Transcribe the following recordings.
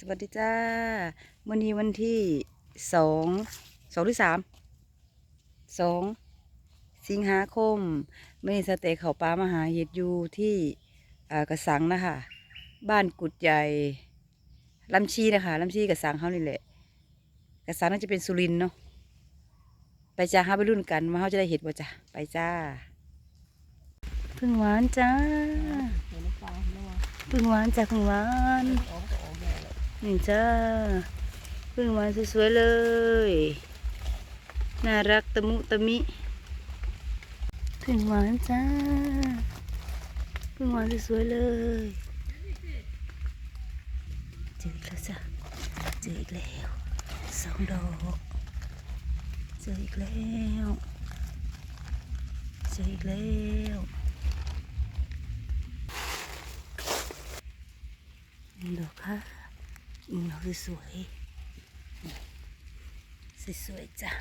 สวัสดีจ้าวันนี้วันที่สองสองหรือสามสองสิงหาคมมื่อนี้สเตย์เขาปลามาหาเห็ดอยู่ที่อ่ากระสังนะคะ บ้านกุดใหญ่ลำชีนะคะลำชีกระสังเขานี่แหละกระสังน่าจะเป็นสุรินทร์เนาะไปจ้าห้าไปรุ่นกันว่าเขาจะได้เห็ดบ่จ้ะไปจ้าพึ่งหวานจ้าเห็นน้ำปลาเนาะพึ่งหวานจ้าพึ่งหวาน นี่จ้าพึ่งหวานสวยๆเลย น่ารักตะมุตะมิพึ่งหวานจ้าพึ่งหวานสวยๆเลยเจออีกแล้วจ้ะเจออีกแล้วสองดอกเจออีกแล้วเจออีกแล้วดอกค่ะ หนึ่งดอสวยสวยจ้ะ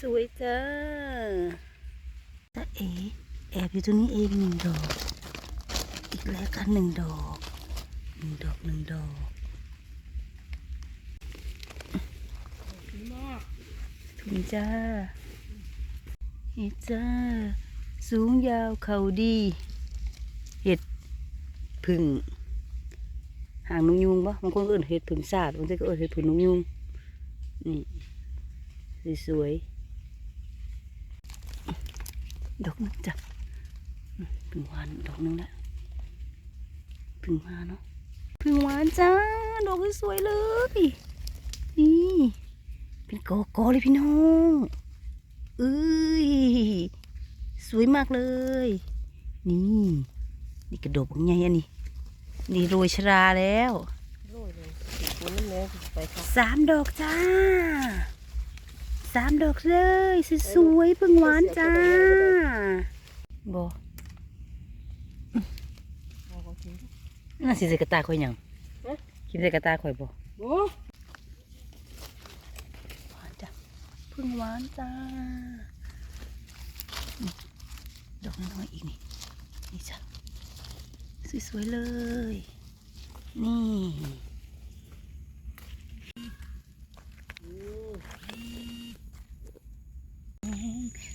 สวยๆจ้าจ้าเอแอบอยู่ตรงนี้เองหนึ่งดอก อีกแล้วกันหนึ่งดอกหนึ่งดอกหนึ่งดอกถึงจ้าเห็ดจ้า สูงยาวเขาดี เห็ดพึ่ง หางนกยุงปะบางคนก็เอิ้นเห็ดพึ่งสาดบางทีก็เอิ้นเห็ดพึ่งนกยุงนี่สวยๆดอกนึงจ้ะพึ่งหวานดอกนึงละพึ่งมาเนาะพึ่งหวานจ้าดอกสวยเลยนี่เป็นกอกอเลยพี่น้องเอ้ยสวยมากเลย นี่ นี่กระโดดบางไงอันนี้ นี่โรยชราแล้วโรยเลยติดคนนั่นเลยไปค่ะสามดอกจ้าสามดอกเลยสวยๆเพิ่งหวานจ้าบอเอาของทิ้งน่าสิใส่กระตาข่อยหยังฮะคิดใส่กระตาข่อยบ่โอ้หวานจ้ะเพิ่งหวานจ้านี่ดอกน้อยๆอีกนี่นี่จ้ะ สวยๆเลย นี่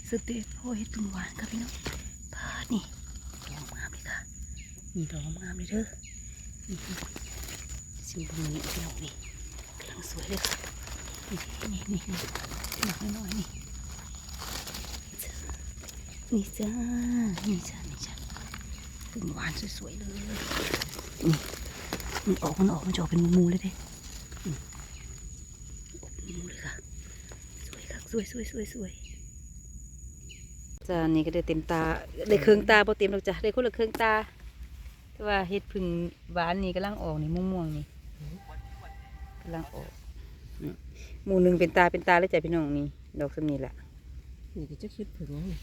สเตปโพเฮ็ดตุ้งหวานค่ะพี่น้องพาดนี่ดอกงามเลยค่ะนี่ดอกงามเลยเด้อนี่สิวตรงนี้พี่น้องนี่กำลังสวยเลยค่ะนี่นี่นี่นี่ดอกน้อยนี่นี่จ้านี่จ้า ตุ้งหวานสวยๆเลยนี่มันออกมันออกมันจะออกเป็นมูๆเลยเด้อืมออกเป็นมูเลยค่ะ สวยค่ะสวยสวยสวยสวยจ้านี่ก็ได้เต็มตา ได้เครื่องตาพอเต็มหรอกจ้ะได้คนละเครื่องตาแต่ว่าเห็ดพึ่งหวานนี่กำลังออกนี่ม่วงๆนี่กำลังออกนี่หมู่หนึ่งเป็นตาเป็นตาแล้วจ้ะพี่น้องนี่ดอกสำนีแหละนี่ก็จะคิดถึงนี่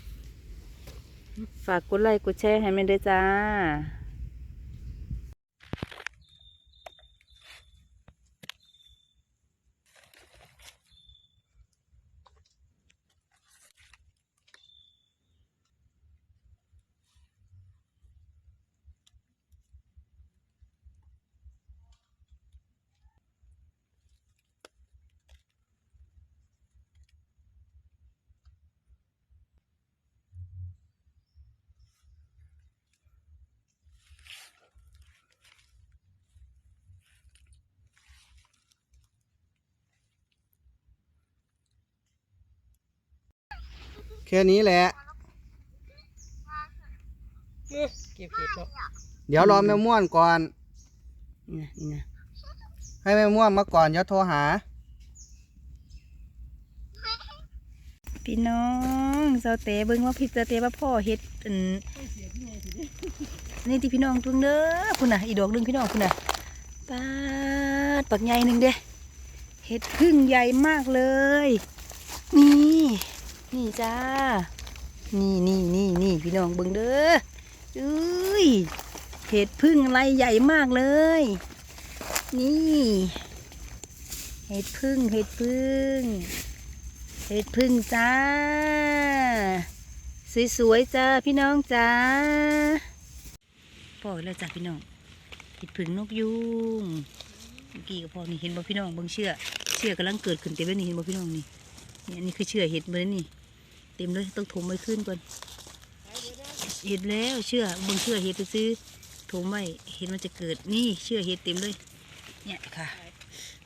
ฝากกดไลค์กดแชร์ให้แม่ด้วยจ้า แค่นี้แหละ เก็บเห็ดเนาะเดี๋ยวรอแม่ม่วนก่อน นี่นะนี่นะให้แม่ม่วนมาก่อนเดี๋ยวโทรหา พี่น้องเจ้าเต๋เบิ่งว่าพี่เจ้าเต๋ว่าพ่อเฮ็ดอันนี่ที่พี่น้องเพิ่งเด้อคุณน่ะอีดอกหนึงพี่น้องคุณน่ะปาดปักใหญ่หนึ่งเด้เห็ดพึ่งใหญ่มากเลย นี่ นี่จ้า นี่นี่นี่นี่พี่น้องเบิ่งเด้อเอ้ยเห็ดพึ่งอะไรใหญ่มากเลย นี่ เห็ดพึ่งเห็ดพึ่ง เห็ดพึ่งจ้า สวยๆจ้าพี่น้องจ้าปล่อยแล้วจ้าพี่น้องเห็ดผึ่งนกยุงเมื่อกี้ก็พอนี่เห็นบ่พี่น้องเบิ่งเชื่อเชื่อกำลังเกิดขึ้นเต็มเลยนี่เห็นบ่พี่น้องนี่นี่อันนี้คือเชื่อเห็ดเบิ่นี่ เต็มเลยต้องถมไว้ขึ้นก่อนเห็ดแล้วเชื่อเบิ่งเชื่อเห็ดไปซื้อถมไว้เห็ดมันจะเกิดนี่เชื่อเห็ดเต็มเลยเนี่ยค่ะ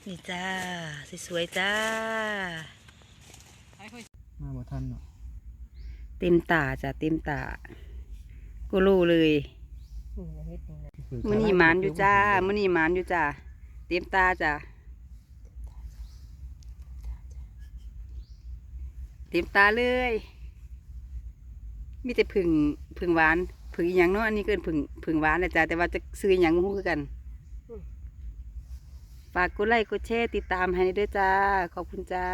นี่จ้าสวยๆจ้ามาบ่ทันเนาะเต็มตาจ้ะเต็มตาก็รู้เลยนี่นะเฮ็ดนี่นะมื้อนี้หมานอยู่จ้ามื้อนี้หมานอยู่จ้า เต็มตาจ้ะ เต็มตาเลย มีแต่ผึ่งผึ่งหวานผึ่งอหย่างเนาะอันนี้เกินผึ่งผึ่งหวานนะจ้าแต่ว่าจะซื้ออหย่างบ่ฮู้คือกันฝากกดไลค์กดแชร์ติดตามให้ด้วยจ้า ขอบคุณจ้า